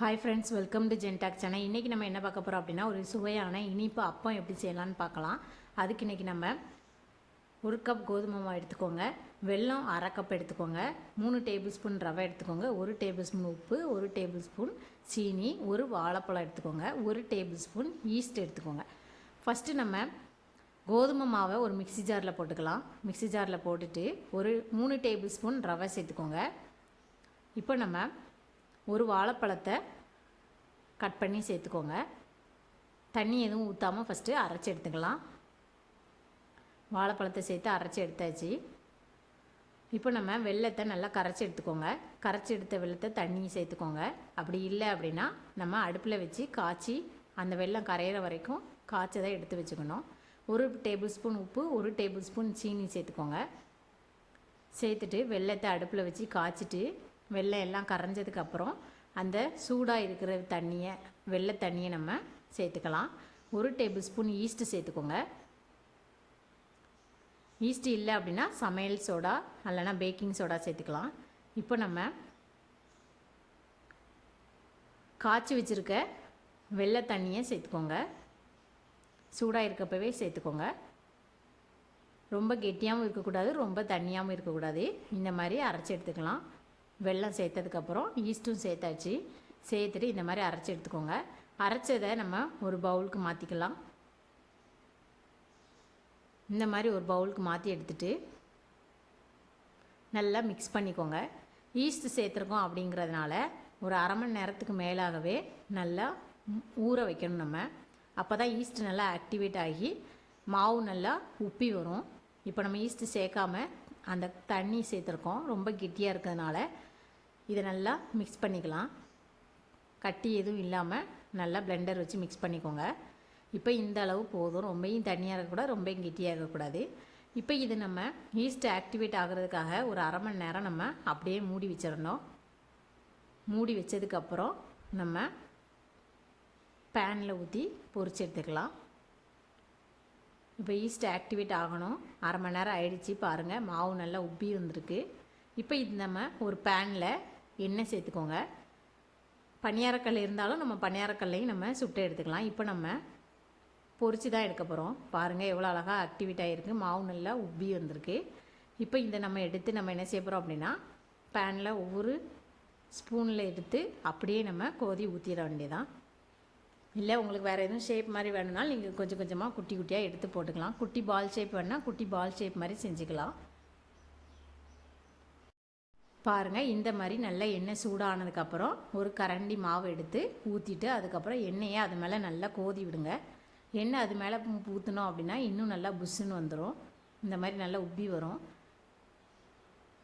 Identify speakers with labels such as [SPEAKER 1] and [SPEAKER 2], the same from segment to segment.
[SPEAKER 1] Hi friends welcome to Gentalk channel இன்றைக்கி நம்ம என்ன பார்க்க போகிறோம் அப்படின்னா ஒரு சுவையான இனிப்பு அப்பம் எப்படி செய்யலான்னு பார்க்கலாம். அதுக்கு இன்றைக்கி நம்ம ஒரு கப் கோதுமை மாவு எடுத்துக்கோங்க. வெல்லம் அரை கப் எடுத்துக்கோங்க. மூணு டேபிள் ஸ்பூன் ரவை எடுத்துக்கோங்க. ஒரு டேபிள் ஸ்பூன் உப்பு ஒரு டேபிள் ஸ்பூன் சீனி ஒரு வாழைப்பழம் எடுத்துக்கோங்க. ஒரு டேபிள் ஸ்பூன் ஈஸ்ட் எடுத்துக்கோங்க. ஃபஸ்ட்டு நம்ம கோதுமை மாவை ஒரு மிக்ஸி ஜாரில் போட்டுக்கலாம். மிக்ஸி ஜாரில் போட்டுட்டு ஒரு மூணு டேபிள் ஸ்பூன் ரவை சேர்த்துக்கோங்க. இப்போ நம்ம ஒரு வாழைப்பழத்தை கட் பண்ணி சேர்த்துக்கோங்க. தண்ணி எதுவும் ஊற்றாமல் ஃபஸ்ட்டு அரைச்சி எடுத்துக்கலாம். வாழைப்பழத்தை சேர்த்து அரைச்சி எடுத்தாச்சு. இப்போ நம்ம வெள்ளத்தை நல்லா கரைச்சி எடுத்துக்கோங்க. கரைச்சி எடுத்த வெள்ளத்தை தண்ணி சேர்த்துக்கோங்க. அப்படி இல்லை அப்படின்னா நம்ம அடுப்பில் வச்சு காய்ச்சி அந்த வெள்ளம் கரையிற வரைக்கும் காய்ச்சதை எடுத்து வச்சுக்கணும். ஒரு டேபிள் ஸ்பூன் உப்பு ஒரு டேபிள் ஸ்பூன் சீனி சேர்த்துக்கோங்க. சேர்த்துட்டு வெள்ளத்தை அடுப்பில் வச்சு காய்ச்சிட்டு வெள்ளை எல்லாம் கரைஞ்சதுக்கப்புறம் அந்த சூடாக இருக்கிற தண்ணியை வெள்ளை தண்ணியை நம்ம சேர்த்துக்கலாம். ஒரு டேபிள் ஸ்பூன் ஈஸ்ட்டு சேர்த்துக்கோங்க. ஈஸ்ட் இல்லை அப்படின்னா சமையல் சோடா இல்லைனா பேக்கிங் சோடா சேர்த்துக்கலாம். இப்போ நம்ம காய்ச்சி வச்சுருக்க வெள்ளை தண்ணியை சேர்த்துக்கோங்க. சூடாக இருக்கப்பவே சேர்த்துக்கோங்க. ரொம்ப கெட்டியாகவும் இருக்கக்கூடாது ரொம்ப தண்ணியாகவும் இருக்கக்கூடாது. இந்த மாதிரி அரைச்சி எடுத்துக்கலாம். வெள்ளம் சேர்த்ததுக்கப்புறம் ஈஸ்ட்டும் சேர்த்தாச்சு. சேர்த்துட்டு இந்த மாதிரி அரைச்சி எடுத்துக்கோங்க. அரைச்சதை நம்ம ஒரு பவுலுக்கு மாற்றிக்கலாம் இந்த மாதிரி ஒரு பவுலுக்கு மாற்றி எடுத்துட்டு நல்லா மிக்ஸ் பண்ணிக்கோங்க. ஈஸ்ட்டு சேர்த்துருக்கோம் அப்படிங்கிறதுனால ஒரு அரை மணி நேரத்துக்கு மேலாகவே நல்லா ஊற வைக்கணும் நம்ம. அப்போ தான் ஈஸ்ட் நல்லா ஆக்டிவேட் ஆகி மாவு நல்லா உப்பி வரும். இப்போ நம்ம ஈஸ்ட்டு சேர்க்காம அந்த தண்ணி சேர்த்துருக்கோம். ரொம்ப கெட்டியாக இருக்கிறதுனால இதை நல்லா மிக்ஸ் பண்ணிக்கலாம். கட்டி எதுவும் இல்லாமல் நல்லா பிளெண்டர் வச்சு மிக்ஸ் பண்ணிக்கோங்க. இப்போ இந்த அளவு போதும். ரொம்பையும் தண்ணியாக இருக்கக்கூடாது ரொம்பையும் கெட்டியாக இருக்கக்கூடாது இப்போ இது நம்ம ஈஸ்ட் ஆக்டிவேட் ஆகிறதுக்காக ஒரு அரை மணி நேரம் நம்ம அப்படியே மூடி வச்சிடணும். மூடி வச்சதுக்கப்புறம் நம்ம பேனில் ஊற்றி பொறிச்சு எடுத்துக்கலாம். இப்போ ஈஸ்ட் ஆக்டிவேட் ஆகணும். அரை மணி நேரம் ஆயிடுச்சு பாருங்கள் மாவு நல்லா உப்பி வந்திருக்கு இப்போ இது நம்ம ஒரு பேனில் எண்ணெய் சேர்த்துக்கோங்க. பணியாரக்கல் இருந்தாலும் நம்ம பணியாரக்கல்லையும் நம்ம சுட்டு எடுத்துக்கலாம். இப்போ நம்ம பொறிச்சு தான் எடுக்க போகிறோம் பாருங்கள் எவ்வளோ அழகாக ஆக்டிவேட் ஆகிருக்கு மாவு நல்லா உப்பி வந்திருக்கு இப்போ இந்த நம்ம எடுத்து நம்ம என்ன செய்ய போகிறோம் அப்படின்னா பேனில் ஒவ்வொரு ஸ்பூனில் எடுத்து அப்படியே நம்ம கோதி ஊற்றிட வேண்டியதான் இல்லை உங்களுக்கு வேறு எதுவும் ஷேப் மாதிரி வேணும்னாலும் நீங்கள் கொஞ்சம் கொஞ்சமாக குட்டி குட்டியாக எடுத்து போட்டுக்கலாம். குட்டி பால் ஷேப் வேணால் குட்டி பால் ஷேப் மாதிரி செஞ்சுக்கலாம். பாருங்கள் இந்த மாதிரி நல்லா எண்ணெய் சூடானதுக்கப்புறம் ஒரு கரண்டி மாவு எடுத்து ஊற்றிட்டு அதுக்கப்புறம் எண்ணெயை அது மேலே நல்லா கோதி விடுங்க. எண்ணெய் அது மேலே ஊற்றினோம் அப்படின்னா இன்னும் நல்லா புஷ்ஷுன்னு வந்துடும் இந்த மாதிரி நல்லா உப்பி வரும்.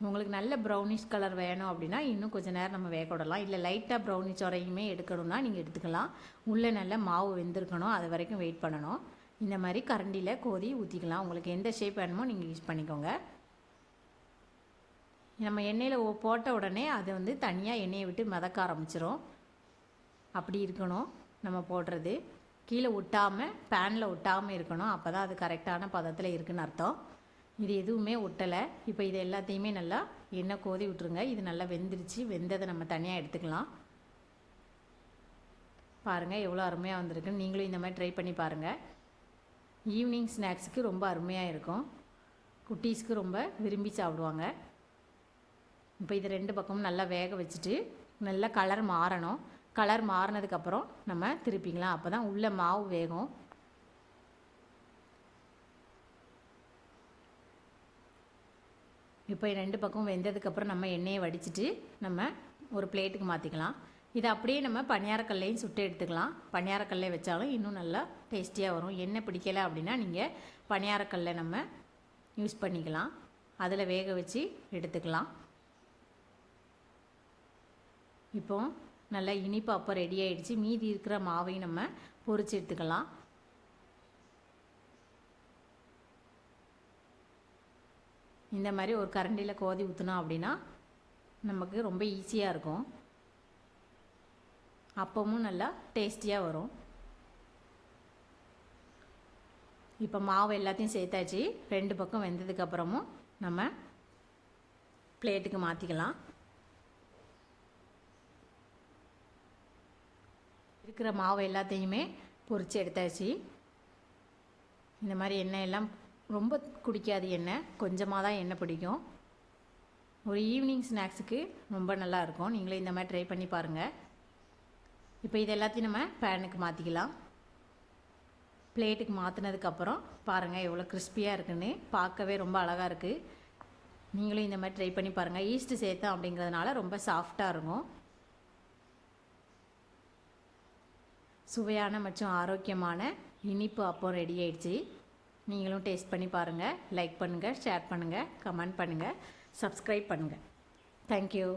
[SPEAKER 1] உங்களுக்கு நல்ல ப்ரௌனிஷ் கலர் வேணும் அப்படின்னா இன்னும் கொஞ்சம் நேரம் நம்ம வேக விடலாம். இல்லை லைட்டாக ப்ரௌனிஷ் வரையுமே எடுக்கணும்னா நீங்கள் எடுத்துக்கலாம். உள்ளே நல்ல மாவு வெந்திருக்கணும். அது வரைக்கும் வெயிட் பண்ணணும். இந்த மாதிரி கரண்டியில் கோதி ஊற்றிக்கலாம் உங்களுக்கு எந்த ஷேப் வேணுமோ நீங்கள் யூஸ் பண்ணிக்கோங்க. நம்ம எண்ணெயில் போட்ட உடனே அது வந்து தனியாக எண்ணெயை விட்டு மிதக்க ஆரம்பிச்சிரும். அப்படி இருக்கணும் நம்ம போடுறது. கீழே ஒட்டாமல் பேனில் ஒட்டாமல் இருக்கணும். அப்போ தான் அது கரெக்டான பதத்தில் இருக்குன்னு அர்த்தம். இது எதுவுமே ஒட்டலை. இப்போ இது எல்லாத்தையுமே நல்லா எண்ணெய் கோதி விட்டுருங்க. இது நல்லா வெந்துருச்சு. வெந்ததை நம்ம தனியாக எடுத்துக்கலாம். பாருங்கள் எவ்வளோ அருமையாக வந்திருக்கு நீங்களும் இந்த மாதிரி ட்ரை பண்ணி பாருங்கள் ஈவினிங் ஸ்நாக்ஸுக்கு ரொம்ப அருமையாக இருக்கும். குட்டீஸ்க்கு ரொம்ப விரும்பி சாப்பிடுவாங்க. இப்போ இது ரெண்டு பக்கமும் நல்லா வேக வச்சுட்டு நல்லா கலர் மாறணும். கலர் மாறினதுக்கப்புறம் நம்ம திருப்பிக்கலாம். அப்போ தான் உள்ளே மாவு வேகும். இப்போ ரெண்டு பக்கம் வெந்ததுக்கப்புறம் நம்ம எண்ணெயை வடிச்சிட்டு நம்ம ஒரு பிளேட்டுக்கு மாற்றிக்கலாம் இதை அப்படியே நம்ம பணியாரக்கல்லையும் சுட்டு எடுத்துக்கலாம். பணியாரக்கல்லை வச்சாலும் இன்னும் நல்லா டேஸ்டியாக வரும். எண்ணெய் பிடிக்கலை அப்படின்னா நீங்கள் பணியாரக்கல்லை நம்ம யூஸ் பண்ணிக்கலாம். அதில் வேக வச்சு எடுத்துக்கலாம். இப்போ நல்லா இனிப்பு அப்போ ரெடி ஆகிடுச்சு மீதி இருக்கிற மாவையும் நம்ம பொரிச்சு எடுத்துக்கலாம். இந்த மாதிரி ஒரு கரண்டியில் கோதி ஊற்றினோம் அப்படின்னா நமக்கு ரொம்ப ஈஸியாக இருக்கும். அப்பமும் நல்லா டேஸ்டியாக வரும். இப்போ மாவு எல்லாத்தையும் சேர்த்தாச்சு. ரெண்டு பக்கம் வெந்ததுக்கப்புறமும் நம்ம பிளேட்டுக்கு மாற்றிக்கலாம் இருக்கிற மாவு எல்லாத்தையுமே பொரித்து எடுத்தாச்சு. இந்த மாதிரி எண்ணெய் எல்லாம் ரொம்ப குடிக்காது எண்ணெய் கொஞ்சமாக தான் எண்ணெய் பிடிக்கும். ஒரு ஈவினிங் ஸ்நாக்ஸுக்கு ரொம்ப நல்லாயிருக்கும் நீங்களே இந்த மாதிரி ட்ரை பண்ணி பாருங்கள் இப்போ இது எல்லாத்தையும் நம்ம பேனுக்கு மாற்றிக்கலாம் பிளேட்டுக்கு மாற்றினதுக்கப்புறம் பாருங்கள் எவ்வளோ கிறிஸ்பியாக இருக்குன்னு. பார்க்கவே ரொம்ப அழகாக இருக்குது நீங்களும் இந்த மாதிரி ட்ரை பண்ணி பாருங்கள் ஈஸ்ட்டு சேர்த்தோம் அப்படிங்கிறதுனால ரொம்ப சாஃப்டாக இருக்கும். சுவையான மற்றும் ஆரோக்கியமான இனிப்பு அப்போ ரெடி ஆயிடுச்சு. நீங்களும் டேஸ்ட் பண்ணி பாருங்கள் லைக் பண்ணுங்கள் ஷேர் பண்ணுங்கள் கமெண்ட் பண்ணுங்கள் சப்ஸ்கிரைப் பண்ணுங்கள் தேங்க்யூ